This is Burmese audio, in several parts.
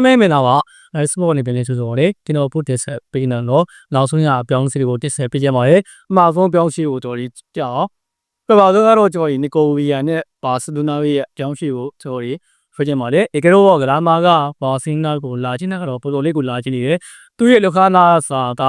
အားမဲမင်လာပါအဲစမော့နေပြန်လေးဆိုဆိုတော့ကျွန်တော်ဖို့တက်ဆက်ပေးနေတော့နောက်ဆုံးရအပြောင်းစီတွေကိုတက်ဆက်ပေးကြပါရယ်အမှားဆုံးပြောင်းစီကိုတော်ဒီကြောက်ပြပါတော့ကတော့ကျွန်တော်ဒီနီကိုဗီယာနဲ့ဘာစီလိုနာရဲ့အပြောင်းစီကိုကျွန်တော်ဒီဖွင့်ကြပါလေအကယ်တော့ကလာမာကဘာစင်းနာကိုလာချင်းကတော့ပေါ်တော်လေးကိုလာချင်းနေတယ်သူရဲ့လောက်ခနာစာက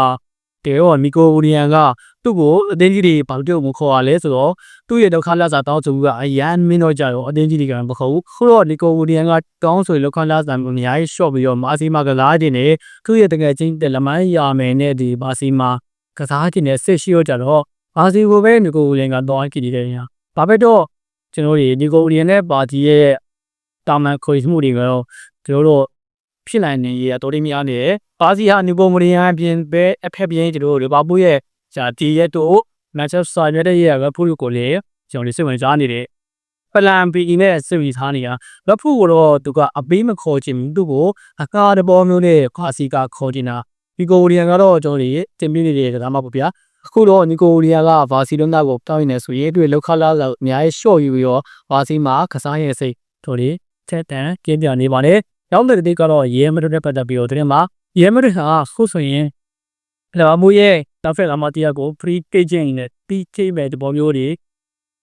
တဲရောမီကိုရီယန်ကသူ့ကိုအတင်းကြီးတွေဘာလို့မခေါ်ရလဲဆိုတော့သူ့ရဲ့လောက်ခလာစာတောင်းဆိုမှုကအရန်မင်းတော့ကြတော့အတင်းကြီးတွေကမခေါ်ဘူးခုတော့နီကိုရီယန်ကတောင်းဆိုလောက်ခလာစာအများကြီးရှော့ပြီးတော့မာစီမာကစားတင်နေသူ့ရဲ့တကယ်ချင်းတလမန်းရာမယ်နဲ့ဒီမာစီမာကစားတင်နေစစ်ရှိရောကြတော့မာစီကိုပဲနီကိုရီယန်ကတော့ကြည့်နေတဲ့ညာဘာပဲတော့ကျွန်တော်ဒီနီကိုရီယန်နဲ့ပါတီရဲ့တာမန်ခွေမှုတွေကတော့ကျွန်တော်တို့ ဖြစ်နိုင်နေရတော်တော်များနေတယ်။ဘာစီဟာနီပိုမရီယန်ပြင်ပဲအဖက်ပြင်ကျွန်တော်တို့လီဗာပူးရဲ့ဂျာတီရဲ့တို့မန်ချက်စတာရဲ့ရဲ့ရဖူးကိုလေကျွန်တော်တို့စိတ်ဝင်စားနေတဲ့ပလန်ပီနဲ့စိတ်ဝင်စားနေတာရဖူးကိုတော့သူကအပေးမခေါ်ချင်ဘူးသူ့ကိုအကားတဘောမျိုးနဲ့ခွာစီကခေါ်ချင်တာဒီကိုရီယန်ကတော့ကျွန်တော်တို့တင်ပြနေတဲ့ကစားမှာပေါ့ဗျာအခုတော့နီကိုရီယာကဘာစီလိုနာကိုတောင်းနေဆိုရင်တွေ့လောက်ခလာလောက်အများကြီးရှော့ယူပြီးတော့ဘာစီမှာကစားရဲ့စိတ်တို့လေတက်တန်ကင်းပြနေပါနဲ့ ရောက်တဲ့တိကတော့ရဲမတို့နဲ့ပတ်သက်ပြီးတော့တဲ့မှာရဲမတို့ဟာခုဆိုရင်လာမူရဲ့နောက်ဖက်လာမတရားကို free caging နဲ့တီးချိမဲ့တဘောမျိုးတွေ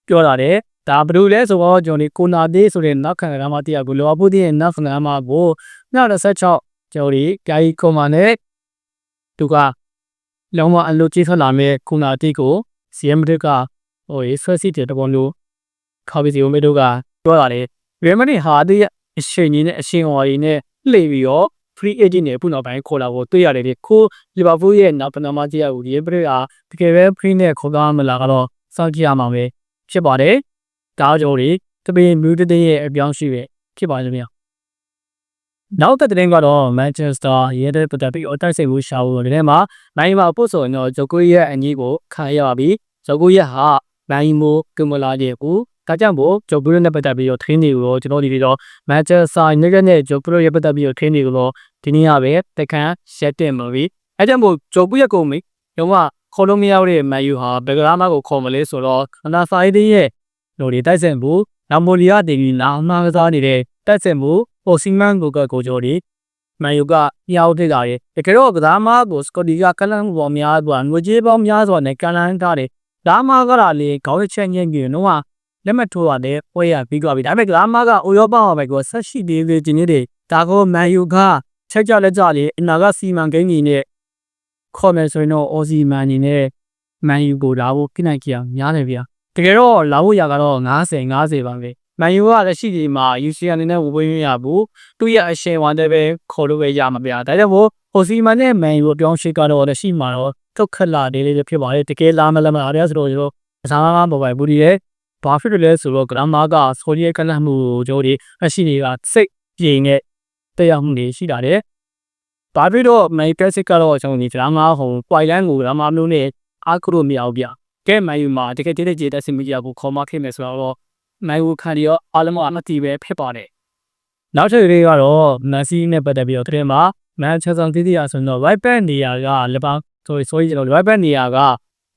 ပြောလာတယ်ဒါဘယ်လိုလဲဆိုတော့ကျွန်တော်ဒီကိုနာသေးဆိုတဲ့နောက်ခံကမတရားကိုလောဘူးတဲ့နောက်ခံကမကို26ကျွန်တော်ဒီဂိုင်ကွန်မာနဲ့သူကလုံးဝအလိုကြီးထွက်လာမဲ့ကိုနာတိကို CM တွေကဟိုဆွဲစီတဲ့တဘောမျိုးခေါ်ပြီးစီဦးမေတို့ကပြောလာတယ်ရဲမနဲ့ဟာတဲ့ အချိန်ကြီးနဲ့အရှင်ဟော်ကြီးနဲ့လှည့်ပြီးတော့ free agent နဲ့ခုနောက်ပိုင်းခေါ်လာဖို့တွေ့ရတယ်ဒီခိုးလီဗာပူးရဲ့နောက်ပနမကြီးအူဒီပရိယာတကယ်ပဲ free နဲ့ခေါ်သွားမလားကတော့စောင့်ကြည့်ရမှာပဲဖြစ်ပါတယ်ဒါကြောင့်ဒီတပင်းမြူတတဲ့ရဲ့အပြောင်းရှိပဲဖြစ်ပါလိမ့်မယ်နောက်တဲ့တင်ကတော့ Manchester ရဲတဲ့ပတ်သက်ပြီးအတိုက်စိတ်ဘူးရှာဖို့ဒီထဲမှာနိုင်မှာပို့ဆိုရင်တော့ဂျိုကိုရဲ့အညီကိုခံရပါပြီဂျိုကိုရဲ့ဟာနိုင်မိုကမလာရဲ့ကို ဒါကြောင့်မို့ဂျိုဘရိုနဲ့ပတ်သက်ပြီးတော့ training ကိုကျွန်တော်ဒီတော့ Manchester United နဲ့ဂျိုဘရိုရဲ့ပတ်သက်ပြီးတော့ training ကိုတော့ဒီနေ့ကပဲတခန့်ရက်တင်ပါပြီအဲကြောင့်မို့ဂျိုဘရိုကိုမိရုံးကခေါ်လို့မရတဲ့မန်ယူဟာဘယ်ကလာမကိုခေါ်မလဲဆိုတော့ခနာဆိုင်တင်းရဲ့လူတွေတိုက်စင်ဘူးနာမိုလီယာတင်ပြီးလာမှကစားနေတဲ့တိုက်စင်ဘူးပိုစီမန်ကိုကကိုဂျိုဒီမန်ယူကမြောက်ထိတာရဲ့တကယ်တော့ကစားမကိုစကော်ဒီကကလန်ပေါ်များစွာငွေကြေးပေါင်းများစွာနဲ့ကလန်ထားတယ်ဒါမှကလာလေခေါင်းချက်ညက်ကြီးနော် လက်မှတ်ထိုးရတယ်ပွဲရပြီးသွားပြီဒါပေမဲ့ဂလာမာကအိုရောပါမှာပဲကိုဆက်ရှိသေးသေးဒီနေ့တွေဒါကောမန်ယူကချက်ကြလက်ကြလေအနာကစီမံကိန်းကြီးနဲ့ခေါ်မယ်ဆိုရင်တော့အော်စီမန်ကြီးနဲ့မန်ယူကိုလာဖို့ကိနိုင်ကြအောင်များတယ်ဗျာတကယ်တော့လာဖို့ရကတော့90 90ပါပဲမန်ယူကလက်ရှိဒီမှာ UCL အနေနဲ့ဝေးရဘူးသူ့ရဲ့အရှင်ဝန်တဲ့ပဲခေါ်လို့ပဲရမှာဗျာဒါကြောင့်မို့ဟိုစီမန်နဲ့မန်ယူကိုပြောင်းရှိကတော့လက်ရှိမှာတော့ထုတ်ခက်လာတယ်လေးဖြစ်ပါတယ်တကယ်လာမလာမအားရဆိုတော့အစားအမပေါ်ပါဘူးဒီရဲ့ ဘာဖြစ်လို့လဲဆိုတော့ဂရမာကဆိုရီရဲ့ကလပ်မှုကြိုးတွေအရှိတွေကစိတ်ပြေနဲ့တက်ရောက်မှုတွေရှိတာတဲ့။ဘာဖြစ်တော့မိုင်ကက်စစ်ကတော့ကျွန်တော်ဒီဒရာမာဟိုပွိုင်လန်ကိုဒရာမာမျိုးနဲ့အားကိုလို့မရဘူးဗျ။ကဲမိုင်ယူမှာတကယ်တည်းတည်းတက်စစ်မိကြဘူးခေါ်မခဲ့မယ်ဆိုတော့မိုင်ဝခံရအားလုံးအမတီပဲဖြစ်ပါတယ်။နောက်ထပ်လေးကတော့မန်စီနဲ့ပတ်သက်ပြီးတော့တကယ်မှာမန်ချက်ဆန်တီတီယာဆိုတော့ right back နေရာကလပန်းဆိုဆိုကျွန်တော် right back နေရာက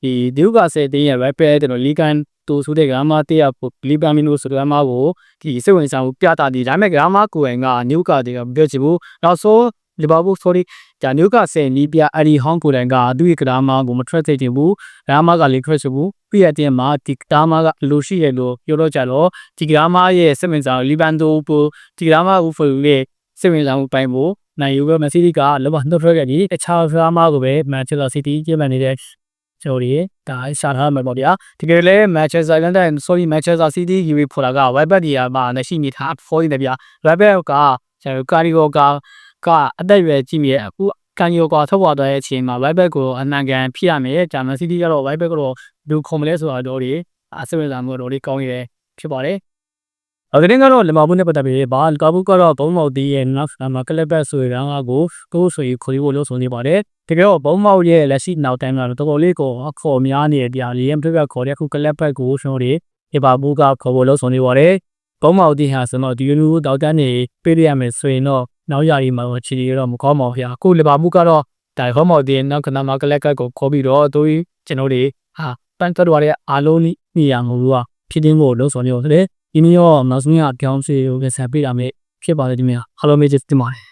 ဒီဒီဥကဆယ်တင်းရဲ့ right back ကျွန်တော်လီကန်တိုဆိုတဲ့ဂရမာတေးရဖို့လီပါမီနိုဆိုတဲ့ဂရမာကိုဒီစိတ်ဝင်စားမှုပြတာဒီဒါပေမဲ့ဂရမာကိုယ်ကနျူကာတွေကပြောချင်ဘူးနောက်ဆိုလီဗာပူး sorry ဒါနျူကာဆယ်နီးပြအရီဟောင်းကိုယ်တိုင်ကသူ့ရဲ့ဂရမာကိုမထွက်သိချင်ဘူးဂရမာကလည်းထွက်ချင်ဘူးပြည့်တဲ့မှာဒီဂရမာကလိုရှိရလို့ပြောတော့ကြတော့ဒီဂရမာရဲ့စိတ်ဝင်စားလီဘန်တိုပူဒီဂရမာဦးဖူရဲ့စိတ်ဝင်စားမှုပိုင်းကိုနိုင်ယူပဲမက်ဆီဒီကလောဘနှုတ်ထွက်ခဲ့ပြီးတခြားဂရမာကိုပဲမန်ချက်စတာစီးတီးကျင်းပနေတဲ့ ကျွန်တော်တို့ဒါရှာထားမှာပေါ့ဗျာတကယ်လဲ Manchester United sorry Manchester City ကြီးပြီးပေါ်လာက Webber ကြီးမှာရှိနေတာဖော်နေတယ်ဗျာ Webber ကကျွန်တော်ကာရီဂိုကာကအသက်အရွယ်ကြီးမြဲအခုကန်ယိုကွာထုတ်ပေါ်တဲ့အချိန်မှာ Webber ကိုအနှံကန်ဖြစ်ရမယ်ဂျာမန်စီးတီးကတော့ Webber ကတော့လူခုံမလဲဆိုတာတော့ဒီအစဝေးလာမျိုးတော့ဒီကောင်းရဲဖြစ်ပါတယ် အကတင်းကတော့လီမာပူးနဲ့ပတ်သက်ပြီးဘာကာဘူးကတော့ဘုံမောက်တီးရဲ့နောက်ကမှာကလပ်ဘက်ဆိုရတာကိုကိုဆိုရီခေါ်ဖို့လို့ဆိုနေပါတယ်တကယ်တော့ဘုံမောက်ရဲ့လက်ရှိနောက်တိုင်းကတော့တော်တော်လေးကိုခေါ်များနေပြလီယမ်ပြပြခေါ်တဲ့အခုကလပ်ဘက်ကိုကျွန်တော်တို့ဒီဘာဘူးကခေါ်ဖို့လို့ဆိုနေပါတယ်ဘုံမောက်တီးဟာဆိုတော့ဒီလူတောက်တန်းနေပေးရမယ်ဆိုရင်တော့နောက်ရာကြီးမှာချီရီတော့မကောင်းပါဘူးဗျာအခုလီဘာဘူးကတော့တိုင်ဟောမောက်တီးနောက်ကနာမကလပ်ကကိုခေါ်ပြီးတော့သူကျွန်တော်တို့ဟာပန်တော်ရတဲ့အားလုံးနေရာကိုကဖြစ်တင်းဖို့လို့ဆိုနေတော့ ဒီနေ့ရောနောက်ဆုံးရအကြောင်းစီကိုဆက်ပေးရမယ်ဖြစ်ပါတယ်ဒီမှာ Hello Magic တင်ပါတယ်